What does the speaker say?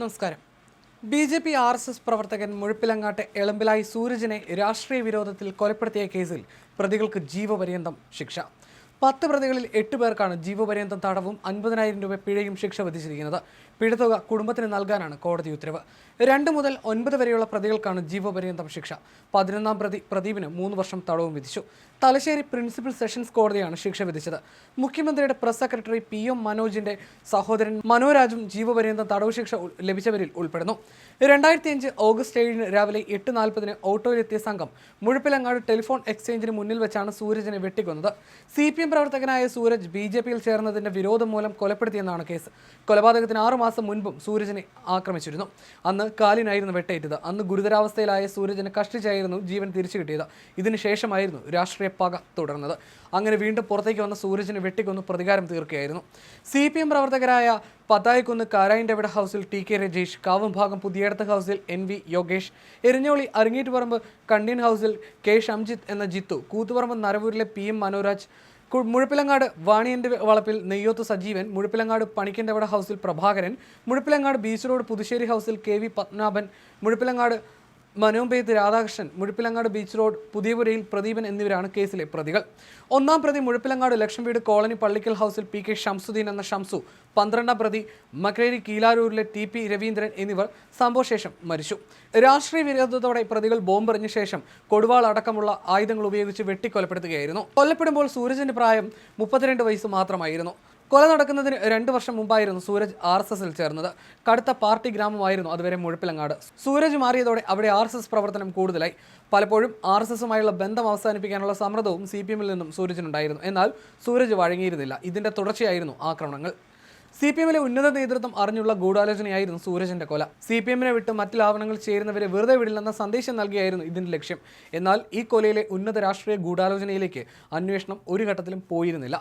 നമസ്കാരം. B J P R S S പ്രവർത്തകൻ മുഴപ്പിലങ്ങാട്ടെ എളമ്പിലായി സൂരജിനെ രാഷ്ട്രീയ വിരോധത്തിൽ കൊലപ്പെടുത്തിയ കേസിൽ പ്രതികൾക്ക് ജീവപര്യന്തം ശിക്ഷ. പത്ത് പ്രതികളിൽ എട്ട് പേർക്കാണ് ജീവപര്യന്തം തടവും അൻപതിനായിരം രൂപ പിഴയും ശിക്ഷ വിധിച്ചിരിക്കുന്നത്. പിഴത്തുക കുടുംബത്തിന് നൽകാനാണ് കോടതി ഉത്തരവ്. രണ്ട് മുതൽ ഒൻപത് വരെയുള്ള പ്രതികൾക്കാണ് ജീവപര്യന്തം ശിക്ഷ. പതിനൊന്നാം പ്രതി പ്രദീപിന് മൂന്ന് വർഷം തടവും വിധിച്ചു. തലശ്ശേരി പ്രിൻസിപ്പൽ സെഷൻസ് കോടതിയാണ് ശിക്ഷ വിധിച്ചത്. മുഖ്യമന്ത്രിയുടെ പ്രസ് സെക്രട്ടറി പി എം മനോജിന്റെ സഹോദരൻ മനോരാജും ജീവപര്യന്തം തടവ് ശിക്ഷ ലഭിച്ചവരിൽ ഉൾപ്പെടുന്നു. രണ്ടായിരത്തി അഞ്ച് ഓഗസ്റ്റ് ഏഴിന് രാവിലെ എട്ട് നാൽപ്പതിന് ഓട്ടോയിലെത്തിയ സംഘം മുഴുപ്പിലങ്ങാട് ടെലിഫോൺ എക്സ്ചേഞ്ചിന് മുന്നിൽ വെച്ചാണ് സൂരജിനെ വെട്ടിക്കൊന്നത്. സി പി എം പ്രവർത്തകനായ സൂരജ് ബി ജെ പിയിൽ ചേർന്നതിന്റെ വിരോധം മൂലം കൊലപ്പെടുത്തിയെന്നാണ് കേസ്. കൊലപാതകത്തിന് ആറു മാസം മുൻപും സൂരജിനെ ആക്രമിച്ചിരുന്നു. അന്ന് കാലിനായിരുന്നു വെട്ടേറ്റത്. അന്ന് ഗുരുതരാവസ്ഥയിലായ സൂരജിനെ കഷ്ടിച്ചായിരുന്നു ജീവൻ തിരിച്ചു കിട്ടിയത്. ഇതിനുശേഷമായിരുന്നു രാഷ്ട്രീയ പക തുടർന്നത്. അങ്ങനെ വീണ്ടും പുറത്തേക്ക് വന്ന സൂരജിനെ വെട്ടിക്കൊന്ന് പ്രതികാരം തീർക്കുകയായിരുന്നു. സി പി എം പ്രവർത്തകരായ പത്തായിക്കുന്ന് കാരായിന്റെ ഹൗസിൽ ടി കെ രജീഷ് കാവുംഭാഗം പുതിയടത്ത് ഹൗസിൽ എൻ വി യോഗേഷ് എരിഞ്ഞോളി അരങ്ങേറ്റുപറമ്പ് കണ്ടീൻ ഹൗസിൽ കെ ഷംജിത്ത് എന്ന ജിത്തു കൂത്തുപറമ്പ് നരവൂരിലെ പി എം മനോരാജ് മുഴപ്പിലങ്ങാട് വാണിയന്റെ വളപ്പിൽ നെയ്യോത്ത് സജീവൻ മുഴപ്പിലങ്ങാട് പണിക്കന്റെവട ഹൗസിൽ പ്രഭാകരൻ മുഴപ്പിലങ്ങാട് ബീച്ച് റോഡ് പുതുശ്ശേരി ഹൗസിൽ K V Padmanabhan Muzhappilangad Manombeth Radhakrishnan Muzhappilangad beach road പുതിയപുരയിൽ Pradeepan എന്നിവരാണ് കേസിലെ പ്രതികൾ. ഒന്നാം പ്രതി മുഴപ്പിലങ്ങാട് ലക്ഷം വീട് കോളനി പള്ളിക്കൽ ഹൗസിൽ പി കെ ഷംസുദ്ദീൻ എന്ന ഷംസു പന്ത്രണ്ടാം പ്രതി മക്രേരി കീലാരൂരിലെ ടി പി രവീന്ദ്രൻ എന്നിവർ സംഭവശേഷം മരിച്ചു. രാഷ്ട്രീയ വിരോധത്തോടെ പ്രതികൾ ബോംബെറിഞ്ഞ ശേഷം കൊടുവാൾ അടക്കമുള്ള ആയുധങ്ങൾ ഉപയോഗിച്ച് വെട്ടിക്കൊലപ്പെടുത്തുകയായിരുന്നു. കൊല്ലപ്പെടുമ്പോൾ സൂരജിന്റെ പ്രായം മുപ്പത്തിരണ്ട് വയസ്സ് മാത്രമായിരുന്നു. കൊല നടക്കുന്നതിന് രണ്ട് വർഷം മുമ്പായിരുന്നു സൂരജ് ആർ എസ് എസിൽ ചേർന്നത്. കടുത്ത പാർട്ടി ഗ്രാമമായിരുന്നു അതുവരെ മുഴപ്പിലങ്ങാട്. സൂരജ് മാറിയതോടെ അവിടെ ആർ എസ് എസ് പ്രവർത്തനം കൂടുതലായി. പലപ്പോഴും ആർ എസ് എസുമായുള്ള ബന്ധം അവസാനിപ്പിക്കാനുള്ള സമ്മർദ്ദവും സി പി എമ്മിൽ നിന്നും സൂരജിനുണ്ടായിരുന്നു. എന്നാൽ സൂരജ് വഴങ്ങിയിരുന്നില്ല. ഇതിന്റെ തുടർച്ചയായിരുന്നു ആക്രമണങ്ങൾ. സി പി എമ്മിലെ ഉന്നത നേതൃത്വം അറിഞ്ഞുള്ള ഗൂഢാലോചനയായിരുന്നു സൂരജിന്റെ കൊല. സി പി എമ്മിനെ വിട്ട് മറ്റു ലാവണങ്ങൾ ചേരുന്നവരെ വെറുതെ വിടില്ലെന്ന സന്ദേശം നൽകിയായിരുന്നു ഇതിന്റെ ലക്ഷ്യം. എന്നാൽ ഈ കൊലയിലെ ഉന്നത രാഷ്ട്രീയ ഗൂഢാലോചനയിലേക്ക് അന്വേഷണം ഒരു ഘട്ടത്തിലും പോയിരുന്നില്ല.